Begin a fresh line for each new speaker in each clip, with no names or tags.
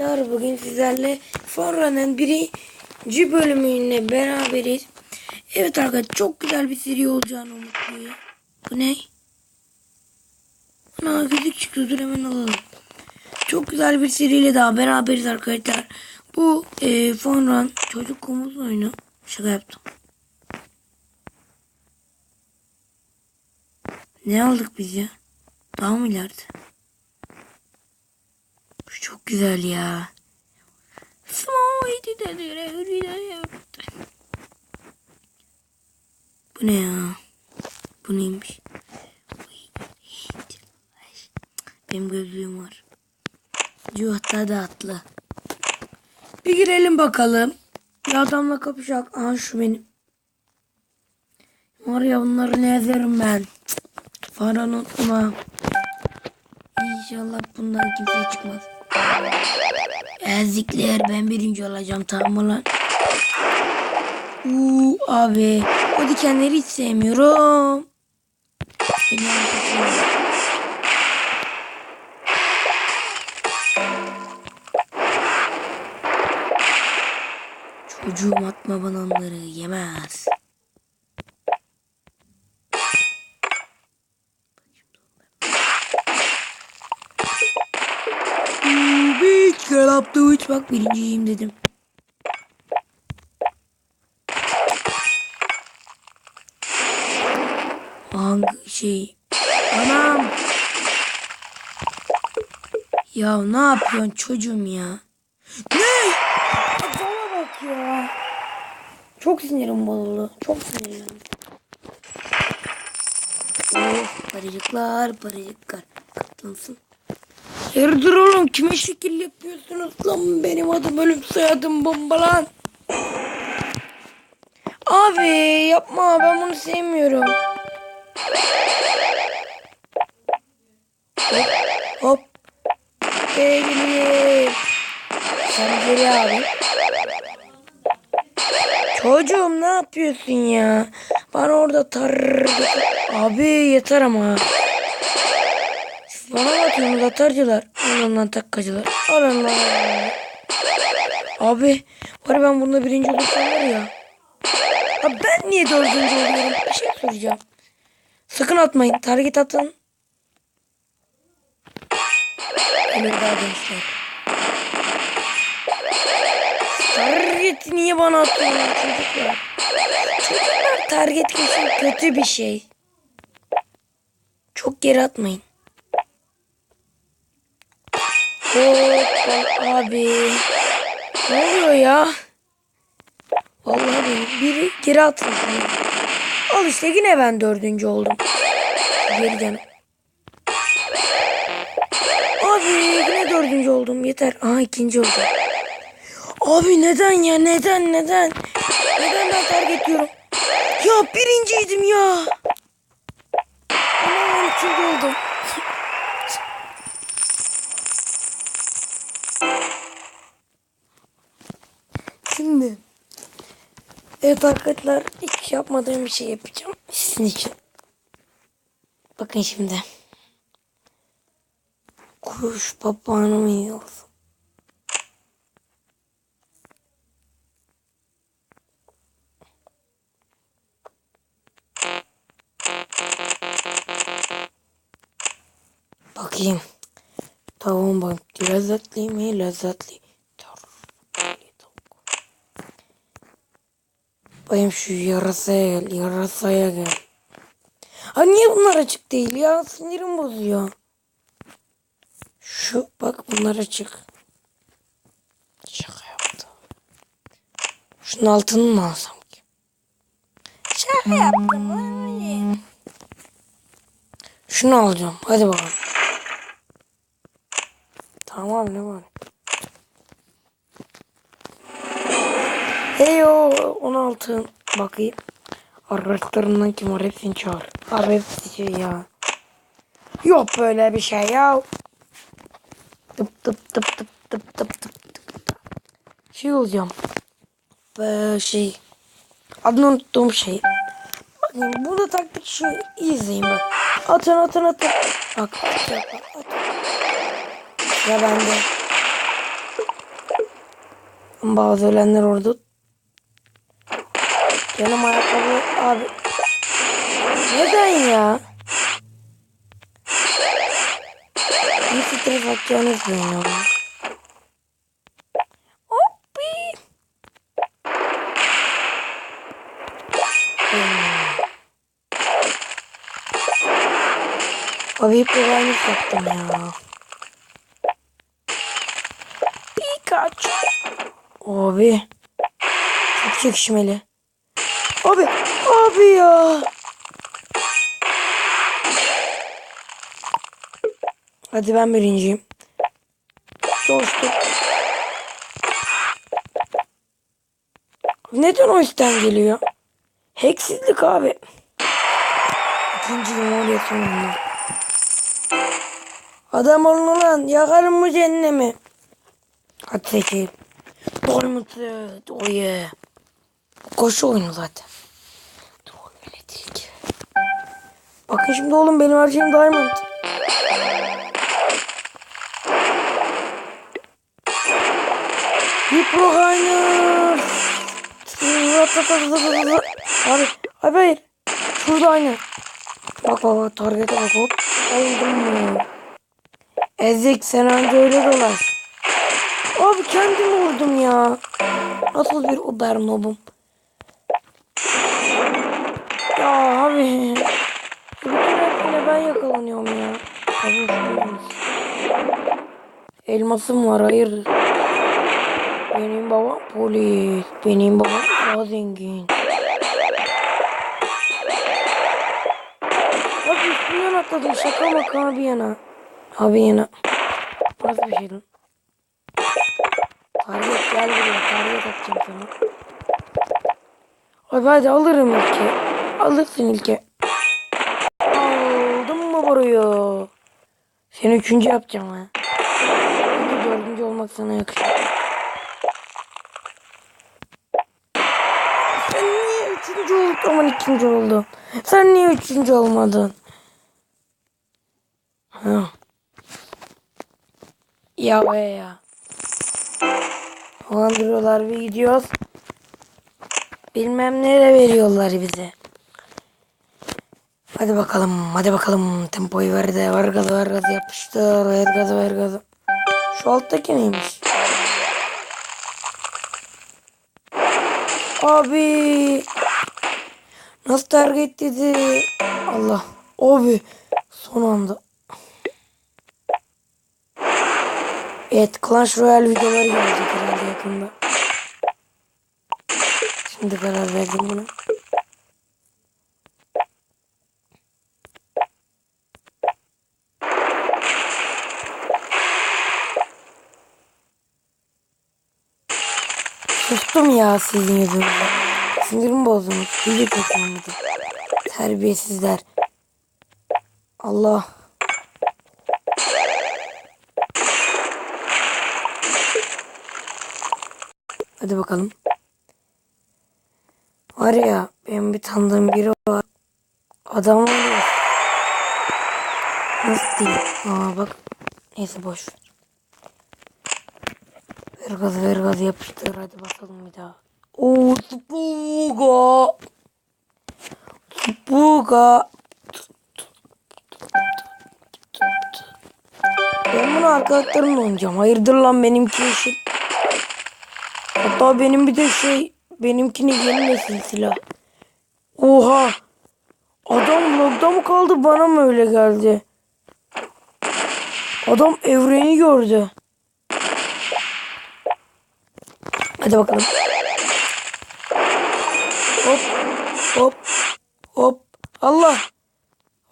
arkadaşlar bugün sizlerle Forra'nın birinci bölümüyle beraberiz. Evet arkadaşlar çok güzel bir seri olacağını umutluyum. Bu ne? Ana gözük çıktı dur hemen alalım. Çok güzel bir seriyle daha beraberiz arkadaşlar. Bu e, Forra'nın çocuk komut oyunu. Şaka yaptım. Ne aldık biz ya? Daha mı ileride? Şu çok güzel ya. Bu ne ya? Bu neymiş? Benim gözlüğüm var. Cuhatta da atlı. Bir girelim bakalım. Bir adamla kapışacak. Aha şu benim. Var ya bunları ne ezerim ben. Fara unutma. İnşallah bundan kimse çıkmaz. Ezikler ben birinci olacağım tamam mı lan? Uuu abi o dikenleri hiç sevmiyorum. Çocuğum atma bana onları yemez. Kere yaptı üç bak birinciyim dedim. Hangi şey? Anam. Ya ne yapıyorsun çocuğum ya? Ne? Adama bak ya. Çok sinirim bozuldu. Çok sinirlendim. Of paracıklar paracıklar. Katlansın. Hayırdır oğlum kime şekil yapıyorsunuz lan benim adım ölüm soyadım bomba lan. Abi yapma ben bunu sevmiyorum. Hop hop. Sevgilim. Sen geri abi. Çocuğum ne yapıyorsun ya? Bana orada tar... Abi yeter ama. Bana atıyorsunuz atarcılar? Lan takkacılar. Lan. Abi var ben bunda birinci olursam var ya. Abi ben niye dördüncü oluyorum? Bir şey soracağım. Sakın atmayın. Target atın. Öyle daha gençler. Target niye bana atıyorsun çocuklar? Çocuklar target kesin kötü bir şey. Çok geri atmayın. Hoppa abi. Ne oluyor ya? Vallahi biri, geri atıldı. Al işte yine ben dördüncü oldum. Geri canım. Abi yine dördüncü oldum yeter. Aha ikinci oldum. Abi neden ya neden neden? Neden ben target diyorum? Ya birinciydim ya. Ama ben üçüncü oldum. Şimdi. Evet arkadaşlar hiç yapmadığım bir şey yapacağım. Sizin için. Bakın şimdi. Kuş papağanı mı yiyorsun? Bakayım. Tavuğun bak lezzetli mi lezzetli. Bayım şu yarasaya gel yarasaya gel. Ha niye bunlar açık değil ya sinirim bozuyor. Şu bak bunlar açık. Şaka yaptım. Şunun altını mı alsam ki? Şaka yaptım. Hadi. Şunu alacağım. Hadi bakalım. Tamam ne var? Hey o 16 bakayım. Araçlarından kim var hepsini çağır. Abi hepsi şey ya. Yok böyle bir şey ya. Tıp tıp tıp tıp tıp tıp tıp tıp. Şey olacağım. Ee, şey. Adını unuttuğum şey. Bakın burada taktik şu izleyin bak. Atın atın atın. Bak. Bak, bak, atın. Ya bende. Bazı ölenler orada. Canım ayakkabı abi. Neden ya? Bir atacağınız bir oyun ama. Hoppi. Abi hep bir aynısı yaptım ya. Pikachu. Abi. Çok çekişmeli. Abi. Hadi ben birinciyim. Coştum. Neden o üstten geliyor? Hacksizlik abi. İkinci oraya sonunda. Adam olun lan. Yakarım bu cehennemi. Hadi Head. Oh yeah. Koşu oyunu zaten. Ki. Bakın şimdi oğlum benim her şeyim Diamond. Hippo Gainer. Abi, hayır. Şurada aynı. Bak bak target'e bak hop. Aldım mı? Ezik sen önce öyle dolaş. Abi kendimi vurdum ya. Nasıl bir uber nobum. Ya abi. Bütün ben yakalanıyorum ya. Elmasım var hayır. Benim babam polis. Benim babam daha zengin. Abi üstünden atladım şaka maka abi yana. Abi yana. Nasıl bir şey lan? Target gel buraya. Target atacağım sana. Abi hadi alırım ilki. Alırsın ilki. Aldım mı burayı? Seni üçüncü yapacağım ha. Hadi dördüncü olmak sana yakışır. Sen niye üçüncü oldun? Aman ikinci oldun. Sen niye üçüncü olmadın? Ha. Ya be ya. Dolandırıyorlar bir gidiyoruz. Bilmem ne de veriyorlar bize. Hadi bakalım, hadi bakalım. Tempoyu ver de, ver gazı, ver gazı yapıştır, ver gazı, ver gazı. Şu alttaki neymiş? Abi. Nasıl target dedi? Allah. Abi. Son anda. Evet Clash Royale videoları gelecek herhalde yakında. Şimdi karar verdim buna. Sustum ya sizin yüzünüzden. Sinirim bozdunuz. Video çekmemedi. Terbiyesizler. Allah. Hadi bakalım. Var ya benim bir tanıdığım biri var. Adam oluyor. Nasıl diyeyim? Aa bak. Neyse boş ver. Ver gazı ver gazı yapıştır. Hadi bakalım bir daha. Oo. Spuga. Ben bunu arkadaşlarımla oynayacağım. Hayırdır lan benimki işi. Hatta benim bir de şey benimkini yeni nesil silah. Oha. Adam logda mı kaldı bana mı öyle geldi? Adam evreni gördü. Hadi bakalım. Hop hop hop. Allah.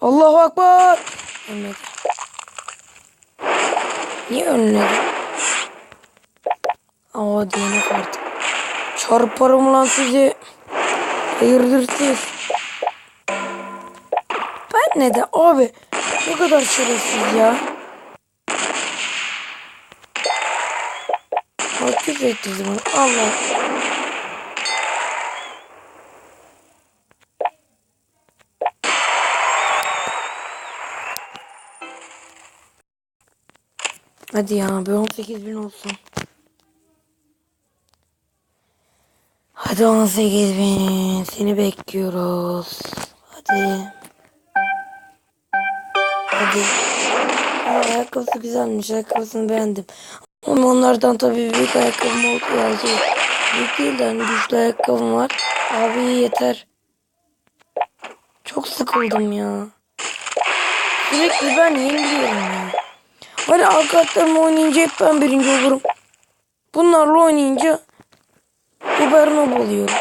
Allahu Akbar. Ölmedi. Niye ölmedi? Aa DNF artık. Çarparım lan sizi. Hayırdır siz? Ben ne de abi ne kadar şerefsiz ya. Bak küfür ettirdi bana. Allah. Hadi ya bir 18 bin olsun. Hadi 18 bin. Seni bekliyoruz. Hadi. Hadi. Aa, ayakkabısı güzelmiş. Ayakkabısını beğendim. Ama onlardan tabii büyük ayakkabım oldu. Yani şey, büyük değil de hani güçlü ayakkabım var. Abi yeter. Çok sıkıldım ya. Sürekli ben yeniliyorum ya. Hani arkadaşlarımla oynayınca hep ben birinci olurum. Bunlarla oynayınca Uber noob oluyorum.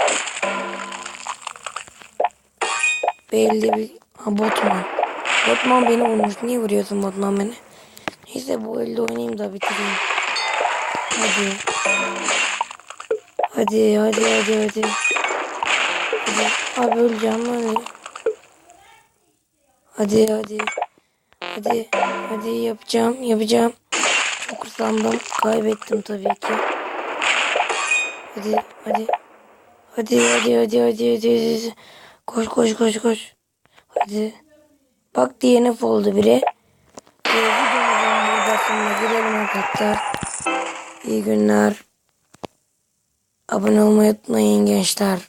Belli bir... Ha Botman. Botman beni vurmuş. Niye vuruyorsun Botman beni? Neyse bu elde oynayayım da bitireyim. Hadi. Hadi hadi hadi hadi. Hadi. Abi öleceğim hadi. Hadi hadi. Hadi. Hadi yapacağım yapacağım. Çok hırslandım. Kaybettim tabii ki. Hadi hadi. Hadi hadi hadi hadi hadi. hadi. Koş koş koş koş. Hadi. Bak DNF oldu biri. Ee, videomuzun burada sonuna gelelim arkadaşlar. İyi günler. Abone olmayı unutmayın gençler.